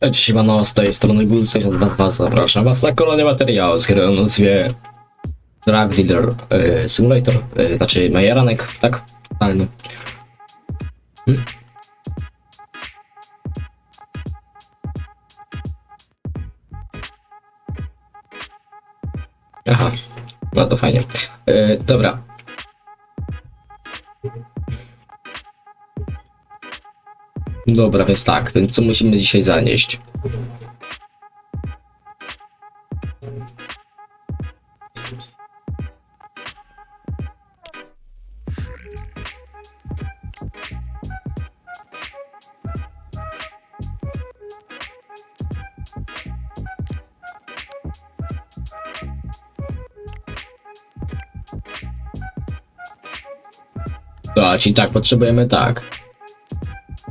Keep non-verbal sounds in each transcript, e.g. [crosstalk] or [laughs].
Cześć, siemano, z tej strony Gul622, zapraszam was na kolejny materiał z gry o nazwie Drug Dealer y, Simulator, y, znaczy Majeranek, tak? Totalny. Hmm? Aha, no to fajnie. Y, dobra. Dobra, więc tak, więc co musimy dzisiaj zanieść? To, czyli tak, potrzebujemy tak.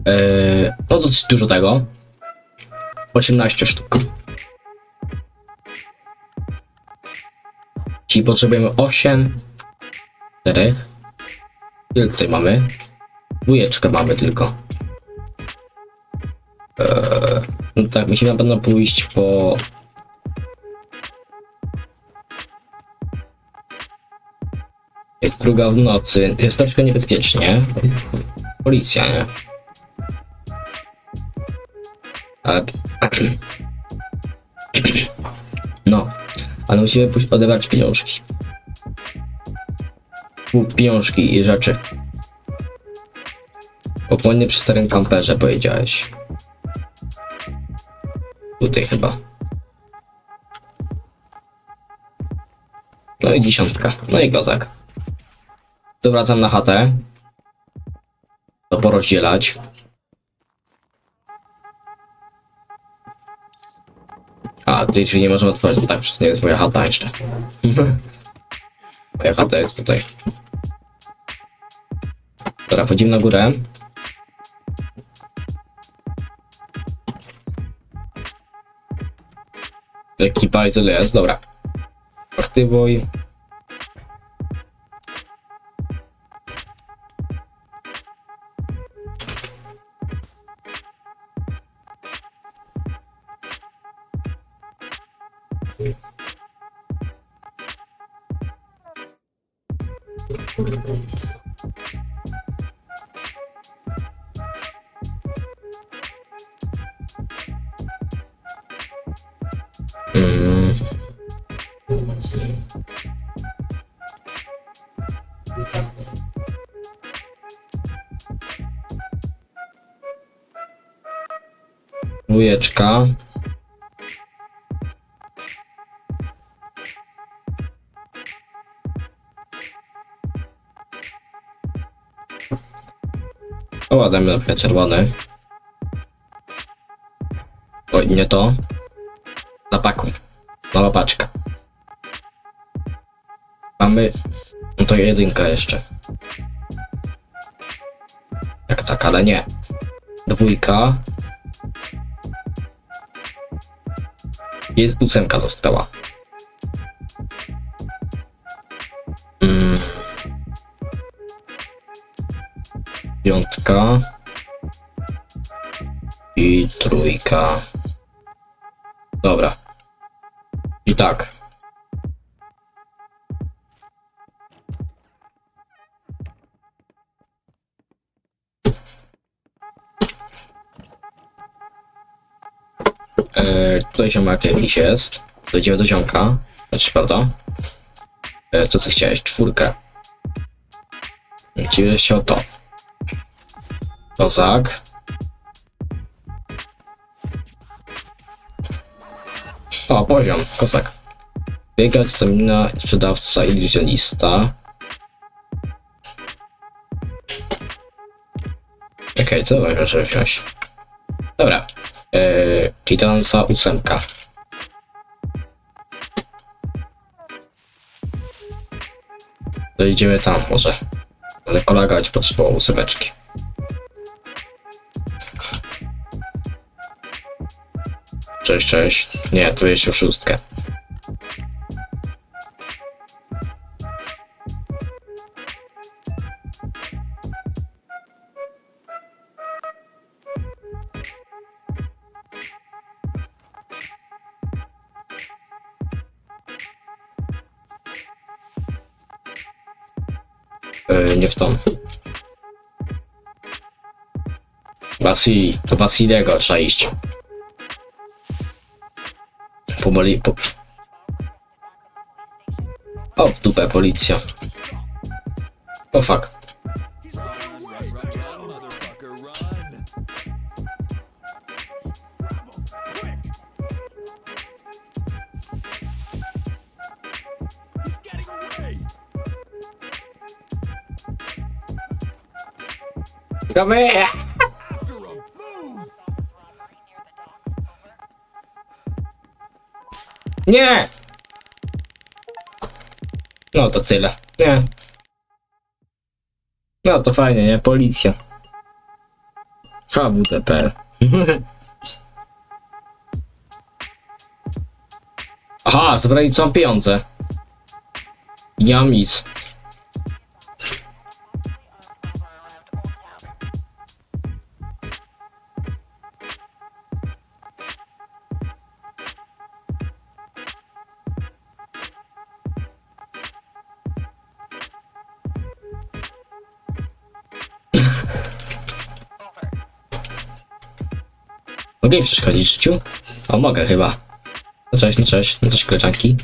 Yy, no dosyć dużo tego. 18 sztuk. Czyli potrzebujemy 8 4 Ile tutaj mamy? Dwójeczkę mamy tylko. Eee, no tak, musimy na pewno pójść po... Jest druga w nocy. Jest troszkę niebezpiecznie. Policja, nie? No, ale musimy odebrać pieniążki. Pieniążki i rzeczy. Opłynny przy starym kamperze powiedziałeś. Tutaj chyba. No i dziesiątka. No i kozak. To wracam na chatę. To porozdzielać. A, tej drzwi nie możemy otworzyć, no tak, przecież nie jest moja chata jeszcze. [laughs] moja chata jest tutaj. Dobra, wchodzimy na górę. Ekipa jest, dobra. Aktywuj. Dwójeczka. O, dajmy na przykład czerwony. Oj, nie to. Zapakuj. Mała paczka. Mamy... No to jedynka jeszcze. Jak tak, ale nie. Dwójka. Jest ósemka została. Mm. Piątka. I trójka. Dobra. I tak. Tutaj ziomek jakiś jest. Dojdziemy do ziomka. Znaczy, prawda? E, co ty chciałeś? Czwórkę. Ci chciał to. Kozak. O, poziom, kozak. Biegacz, stamina, sprzedawca, iluzjonista. Okej, okay, co dobra, żeby wziąć? Dobra. Eee, tanca ósemka. To idziemy tam może. Ale kolega będzie potrzebował ósemeczki. Cześć, cześć. Nie, tu jeszcze szóstkę. E, nie w tą. Basi, do Basilego trzeba iść. Powoli, po... O, w dupę, policja. O, fuck. Dawaj! Nie! No to tyle. Nie. No to fajnie, nie? Policja. HWDP. [laughs] Aha, zabrali co pieniądze. Mam nic. Mogę im przeszkodzić w życiu? O, mogę chyba. No cześć, no cześć, no cześć koleżanki.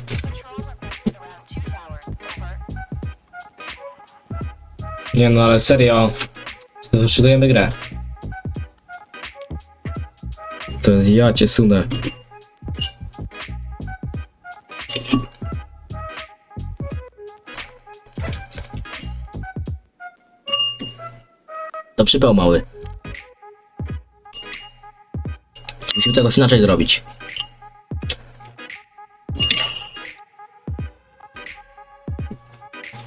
Nie no, ale serio. Wyszydujemy grę. To ja cię sunę. To przypał mały. Musimy to inaczej zrobić.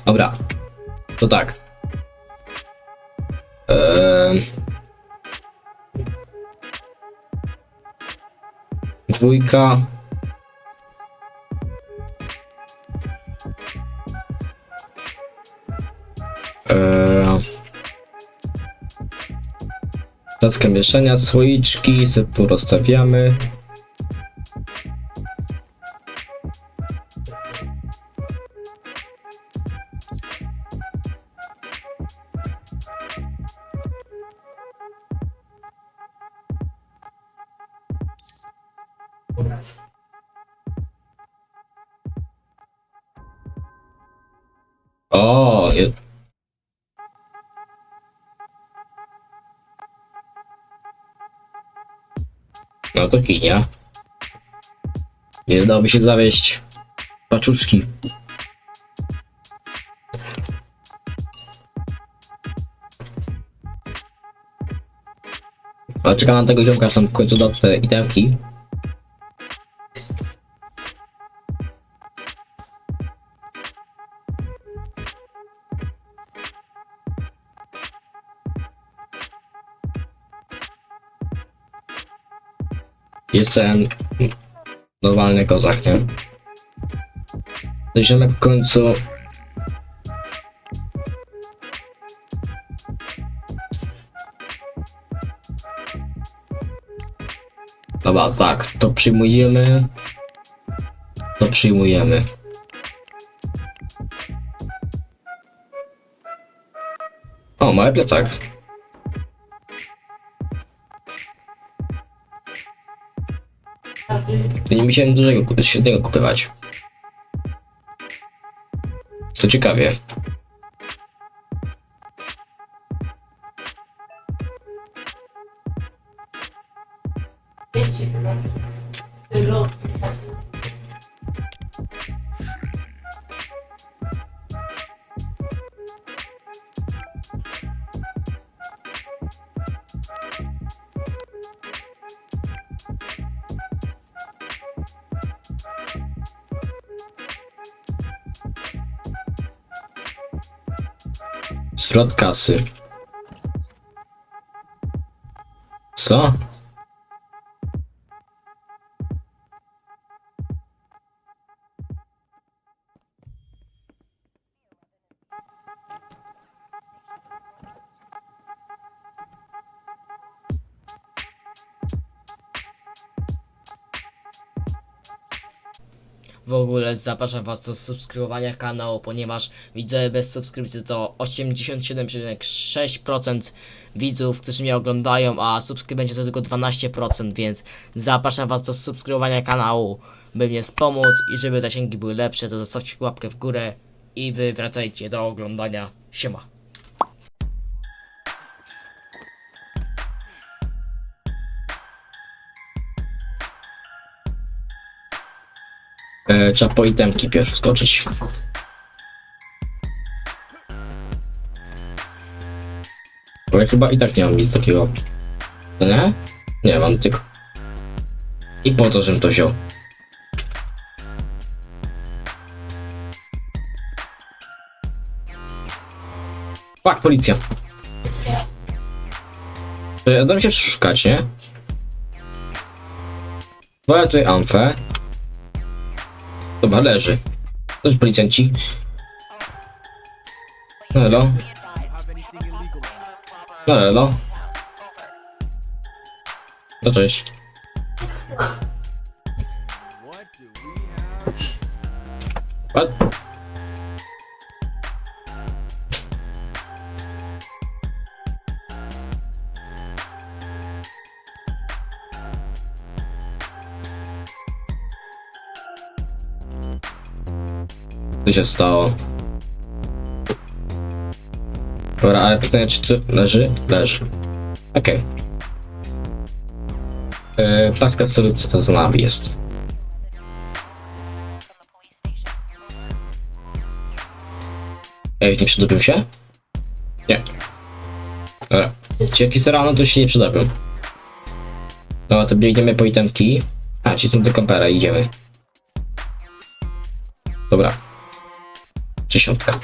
Dobra. To tak. Eee... Dwójka. Eee... Tackę mieszania, słoiczki, sobie porozstawiamy. To kinia. Nie dałoby się zawieść paczuszki. Ale czekam na tego ziomka, aż tam w końcu te itemki. Jestem normalny kozak, nie? Ziomek w końcu... Dobra, tak, to przyjmujemy. To przyjmujemy. O, mały plecak. Nie musiałem dużego, kup- średniego kupywać. To ciekawie. Zwrot kasy. Co? Zapraszam Was do subskrybowania kanału, ponieważ widzowie bez subskrypcji to 87,6% widzów, którzy mnie oglądają, a subskrybenci to tylko 12%, więc zapraszam Was do subskrybowania kanału, by mnie wspomóc i żeby zasięgi były lepsze, to zostawcie łapkę w górę i Wy wracajcie do oglądania. Siema. Trzeba po itemki pierw skoczyć. Bo ja chyba i tak nie mam nic takiego. Nie? Nie, mam tylko. I po to, żebym to wziął. Fak, policja. Dam się przeszukać, nie? Bo ja tutaj amfę. Dobra, leży. Jest policjanci. No elo. No cześć. What? Co się stało? Dobra, ale pytanie, czy to leży? Leży. Okej. Okay. Plaska co co to za nami jest? Ej, nie przydobią się? Nie. Dobra. Jak jest rano, to się nie przydobią. Dobra, to biegniemy po itemki. A, ci tu do kampera idziemy. Dobra. Dziesiątka.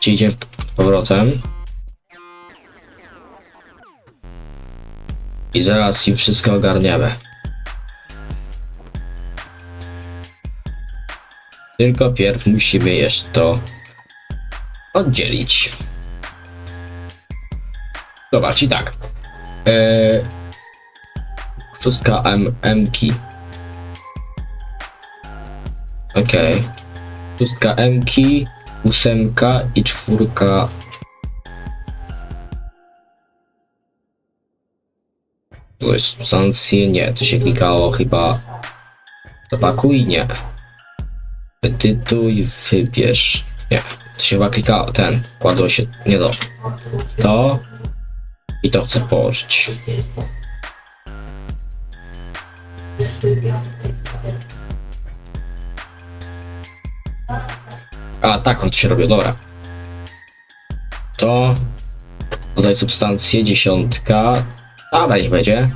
Ci idziemy powrotem. I zaraz im wszystko ogarniemy. Tylko pierw musimy jeszcze to oddzielić. Zobacz, i tak. Eee, szóstka M, M-ki. Okej. Szóstka M-ki, ósemka i czwórka. Jest substancje? Nie, to się klikało chyba. Zapakuj? Nie. Edytuj, wybierz. Nie, to się chyba klikało, ten, kładło się, nie to. To i to chcę położyć. A, tak on się robi, dobra. To dodaj substancję, dziesiątka. Dobra, niech będzie.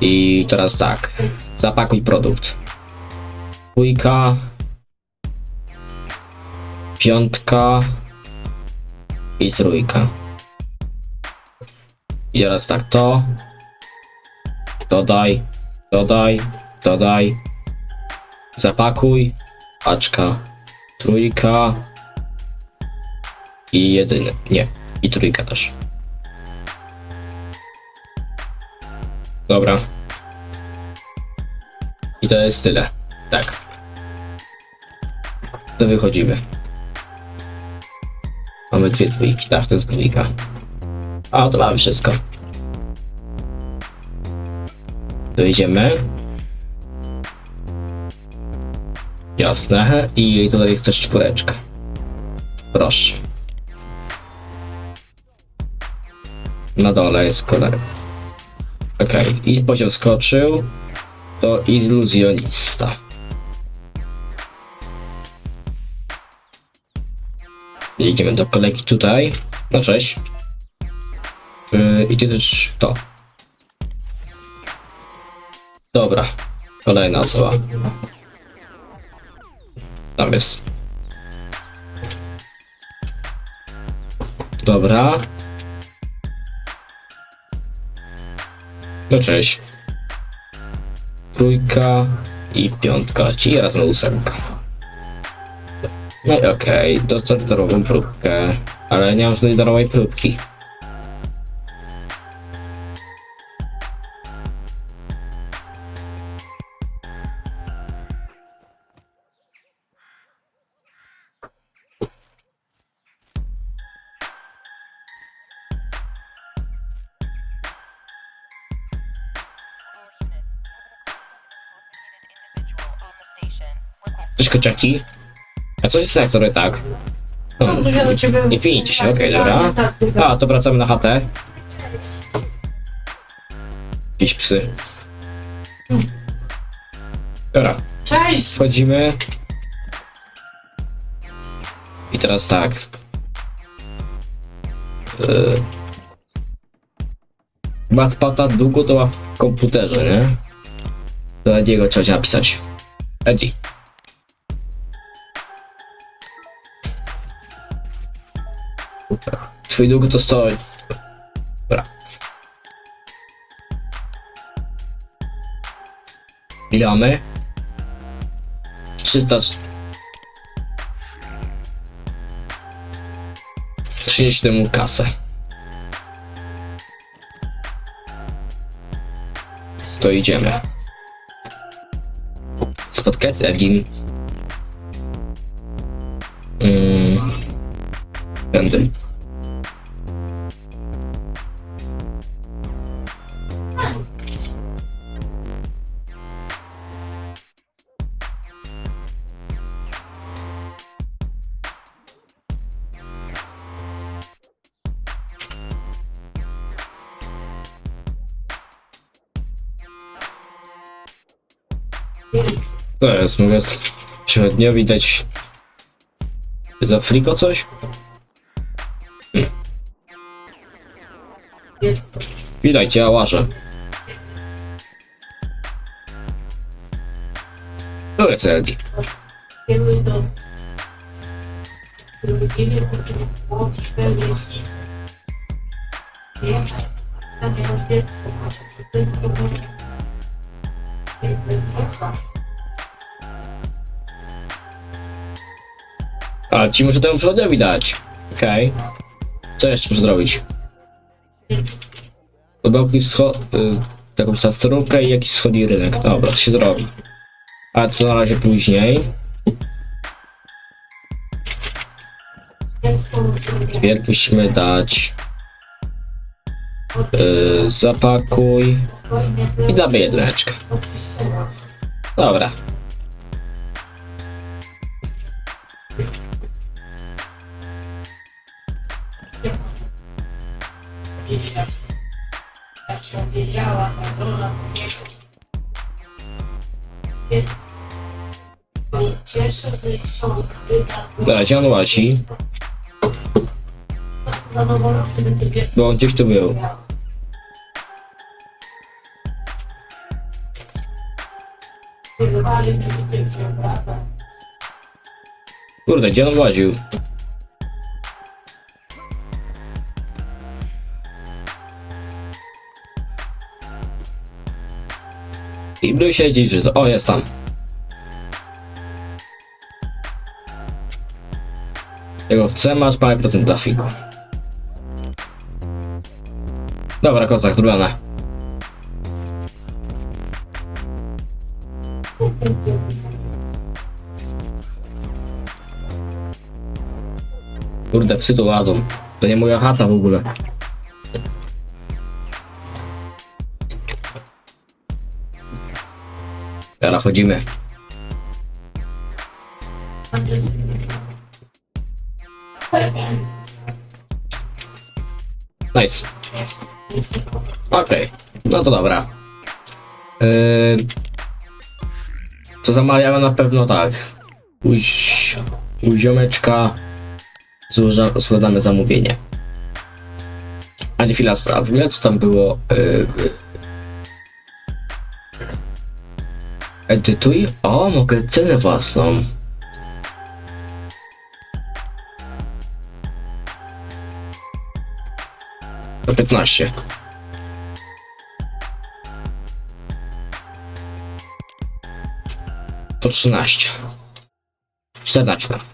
I teraz tak. Zapakuj produkt. Dwójka. Piątka. I trójka. I teraz tak, to. Dodaj, dodaj, dodaj. Zapakuj. Paczka. Trójka. I jedyny. Nie. I trójka też. Dobra. I to jest tyle. Tak. To wychodzimy. Mamy dwie dwójki, tak, to jest dwójka. A, to mamy wszystko. Dojedziemy. Jasne. I tutaj chcesz czwóreczkę. Proszę. Na dole jest kolor. Okej, i poziom skoczył. To iluzjonista. Jedziemy do kolegi tutaj. No cześć. Yy, I ty też to. Dobra. Kolejna osoba. Tam jest. Dobra. No cześć. Trójka i piątka, czyli razem ósemka. No i okej, okay, dostać darową próbkę, ale nie mam żadnej darowej próbki. Kociaki. A co jest sektor tak? No, No, nie finijcie się, okej, dobra. Tak, tak. A, to wracamy na chatę. Jakieś psy. Dobra, Cześć! wchodzimy. I teraz tak. Yy. Chyba spata długo to ma w komputerze, nie? Do Ediego trzeba napisać. Eddie. Twój dług to 100... Dobra. Ile mamy? 300... Przynieść temu kasę. To idziemy. Spotkać z Edim. Jest, mogę średniowi dać za friko coś? Widajcie, ja. To jest. Kieruj A, ci muszę temu przechodowi dać. Okej. Co jeszcze muszę zrobić? Podałki schod... Y, taką starówkę i jakiś schodni rynek. Dobra, to się zrobi. Ale to na razie później. Pierw musimy dać... Y, zapakuj i damy jedyneczkę. Dobra. Jak się wiedziała, Madonna jest że wyda Dobra, gdzie Bo on gdzieś tu był. Kurde, gdzie on łaził? I Blue siedzi, że to... O, jest tam. Tego chcę, masz parę procent trafiku. Dobra, kontakt zrobione. Kurde, psy tu ładą. To nie moja chata w ogóle. Teraz chodzimy. Nice. Okej, no to dobra. Yy, to zamawiamy na pewno tak. U, zi- u ziomeczka złoża, składamy zamówienie. A nie chwila, a w ogóle co tam było? Yy, edytuj? O, mogę cenę własną. To 15. To 13. 14.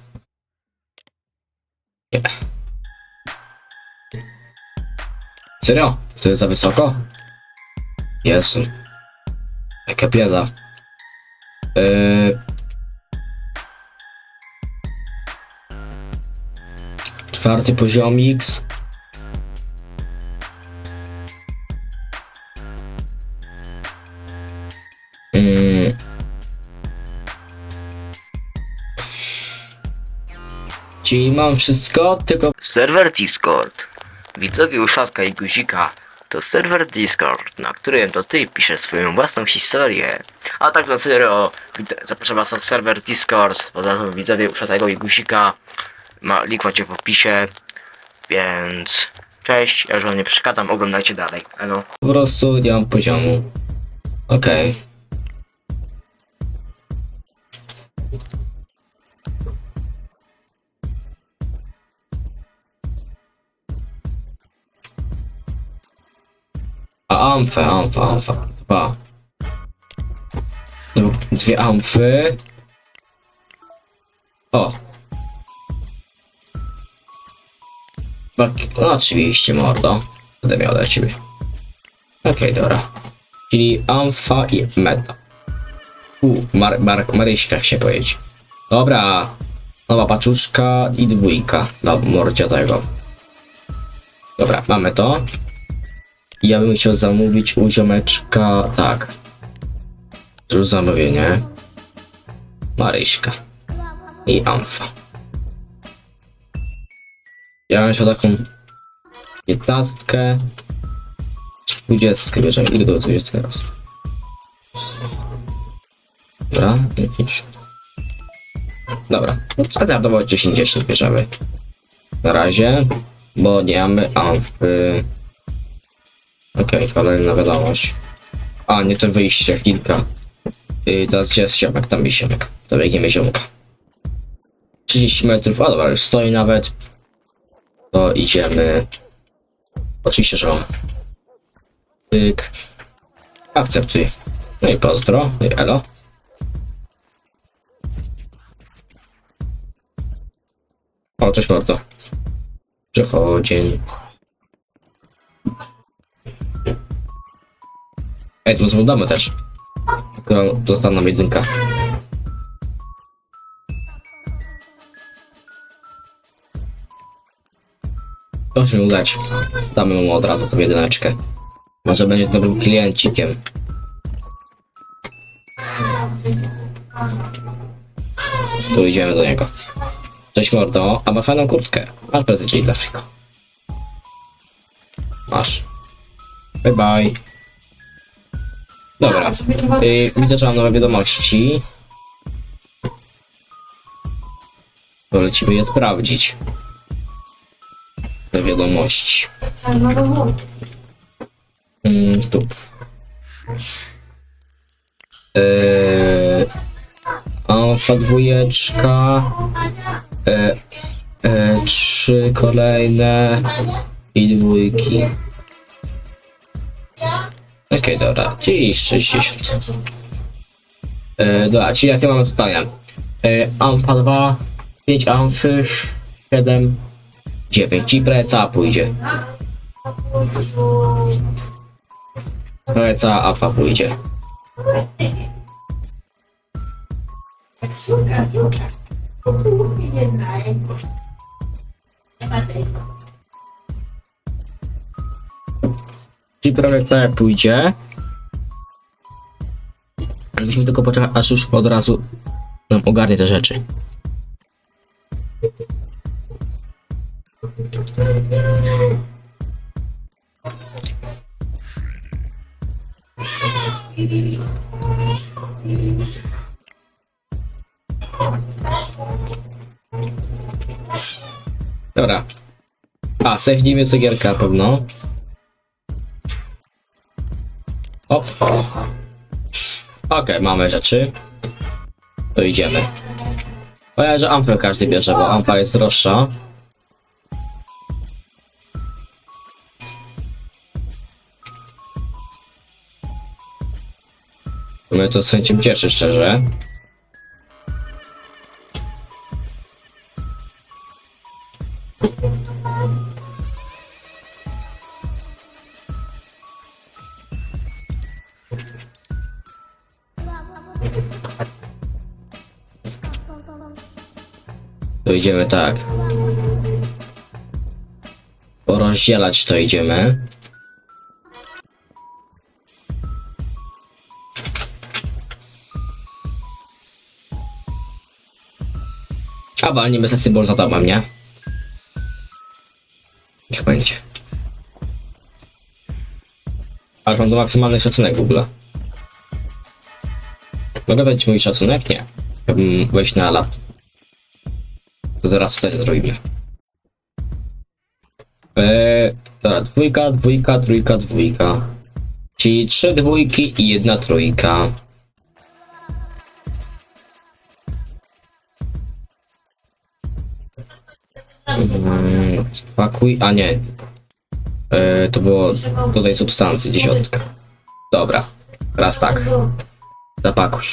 Serio? To jest za wysoko? Jezu. Jaka bieda. Yy... Czwarty poziom X. Czyli mam wszystko, tylko Serwer Discord. Widzowie Uszatka i Guzika to serwer Discord, na którym to ty piszesz swoją własną historię. A tak na serio, zapraszam was na serwer Discord, poza tym widzowie Uszatego i Guzika. Ma, link macie w opisie, więc cześć, ja już wam nie przeszkadzam, oglądajcie dalej. Elo. po prostu nie mam poziomu. Okej. A amfę, amfa, amfa. Dwa. No, Dwie amfy. O. Bak- No oczywiście, mordo. Będę miał dla ciebie. Okej, dobra. Czyli amfa i meta. U, Mar Mar Maryśka się powiedzieć. Dobra. Nowa paczuszka i dwójka. No, mordzia tego. Dobra, mamy to. Ja bym chciał zamówić u ziomeczka... Tak. Zrób zamówienie. Maryśka. I amfa. Ja bym chciał taką... Piętnastkę. Dwudziestkę bierzemy. Ile do dwudziestkę raz? Dobra, 50. Dobra, no standardowo 10-10 bierzemy. Na razie, bo nie mamy amfy. Okej, kolejna wiadomość. A, nie to wyjście, kilka. Yy, teraz gdzie jest ziomek? Tam jest ziomek. To biegniemy ziomka. 30 metrów, a dobra, już stoi nawet. To idziemy. Oczywiście, że on. Tyk. Akceptuj. No i pozdro. No i elo. O, cześć mordo. Przechodzień. Ej, to są domy też. Została nam jedynka. Proszę mi udać. Damy mu od razu tą jedyneczkę. Może będzie dobrym kliencikiem. Tu idziemy do niego. Cześć mordo, a ma fajną kurtkę. Masz prezencie dla Friko. Masz. Bye bye. Dobra. Y, widzę, że mam nowe wiadomości. To je sprawdzić. Te wiadomości. Mm, tu. Eee, alfa dwójeczka. E, e, trzy kolejne i dwójki. Okej, dobra, czyli 60. E, dobra, czyli jakie mamy zadania? E, ampa 2, 5 amfy, 7, 9. I prawie cała pójdzie. Prawie cała amfa pójdzie. Czyli prawie całe pójdzie. Musimy tylko poczekać, aż już od razu nam ogarnie te rzeczy. Dobra. A, sejfnijmy cegierkę Hop. Okej, mamy rzeczy. To idziemy. Powiem, że amfę każdy bierze, bo amfa jest droższa. Mnie to z chęcią cieszy, szczerze. To idziemy tak. Porozdzielać to idziemy. A walnijmy sobie symbol za domem, nie? Niech będzie. Ale mam to maksymalny szacunek w ogóle. Mogę dać mój szacunek? Nie. Chciałbym wejść na lap. Zaraz tutaj zrobimy. Eee, dobra, dwójka, dwójka, trójka, dwójka. Czyli trzy dwójki i jedna trójka. Mm, Pakuj, a nie. E, to było tutaj substancji, dziesiątka. Dobra, raz tak. Zapakuj.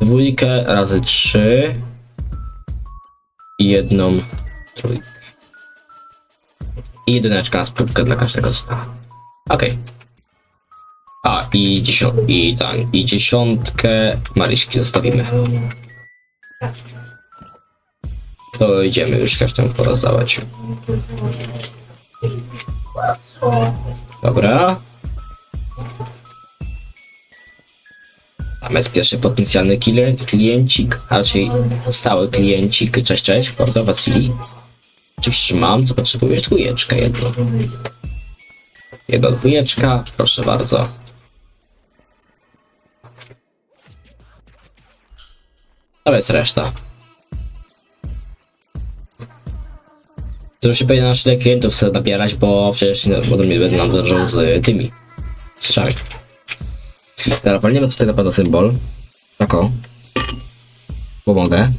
Dwójkę razy trzy jedną trójkę. I jedyneczka na spróbkę dla każdego została. Okej. A, i, dziesią i, tak, i dziesiątkę Maryśki zostawimy. To idziemy już każdemu porozdawać. Dobra. Tam jest pierwszy potencjalny klien- kliencik, a raczej stały kliencik. Cześć, cześć, prawda, Wasili? Cześć, mam, co potrzebujesz? Dwójeczkę jedną. Jedna dwójeczka, proszę bardzo. To jest reszta. To się powinien tyle klientów chce nabierać, bo przecież nie- potem nie będę nam drżał z tymi strzałami. Dobra, walniemy tutaj na pewno symbol. Tako. Pomogę.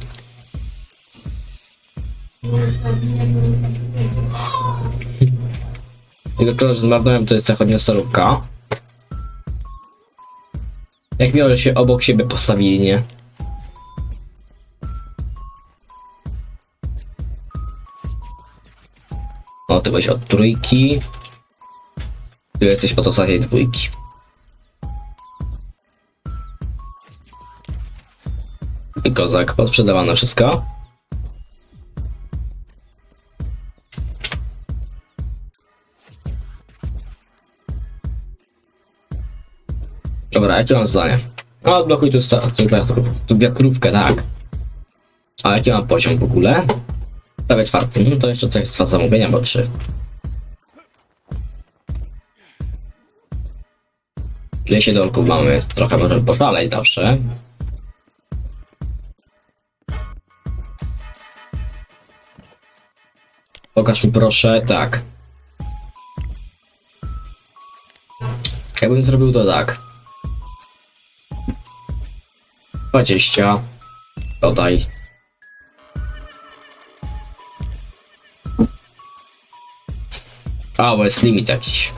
Tylko to, że zmarnowałem, to jest zachodnia starówka. Jak miło, że się obok siebie postawili, nie? O, ty byłeś od trójki. Ty jesteś od ostatniej dwójki. Kozak, posprzedawane wszystko. Dobra, jakie mam zdanie? No, odblokuj tu, tu, wiatrów, tu wiatrówkę, tak. A jaki mam poziom w ogóle? Prawie czwarty. No to jeszcze coś z zamówienia, bo trzy. Ile się dolków mamy, jest trochę możemy poszaleć zawsze. Pokaż mi proszę, tak. Ja bym zrobił to tak. 20. Dodaj. A, bo jest limit jakiś.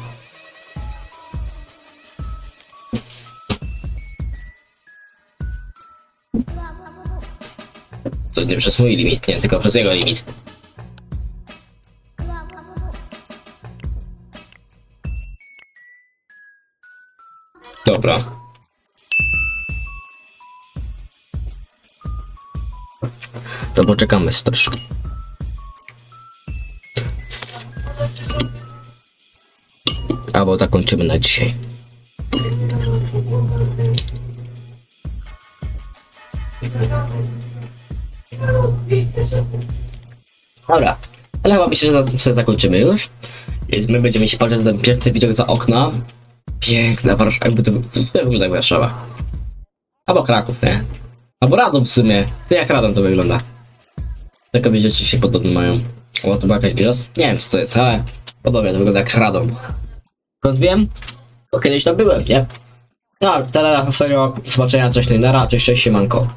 To nie przez mój limit, nie, tylko przez jego limit. Dobra. To poczekamy troszkę. Albo zakończymy na dzisiaj. Dobra, ale chyba myślę, że na tym sobie zakończymy już. My będziemy się patrzeć na ten piękny widok za okna. Piękna Warszawa, jakby to to wygląda jak Warszawa. Albo Kraków, nie? Albo Radom w sumie. To jak Radom to wygląda? Takie rzeczy się podobne mają. O, to była jakaś wieża? Nie wiem co to jest, ale podobnie to wygląda jak Radom. Skąd wiem? Bo kiedyś tam byłem, nie? No, teraz serio, zobaczenia, cześć, Nara, cześć, cześć, siemanko.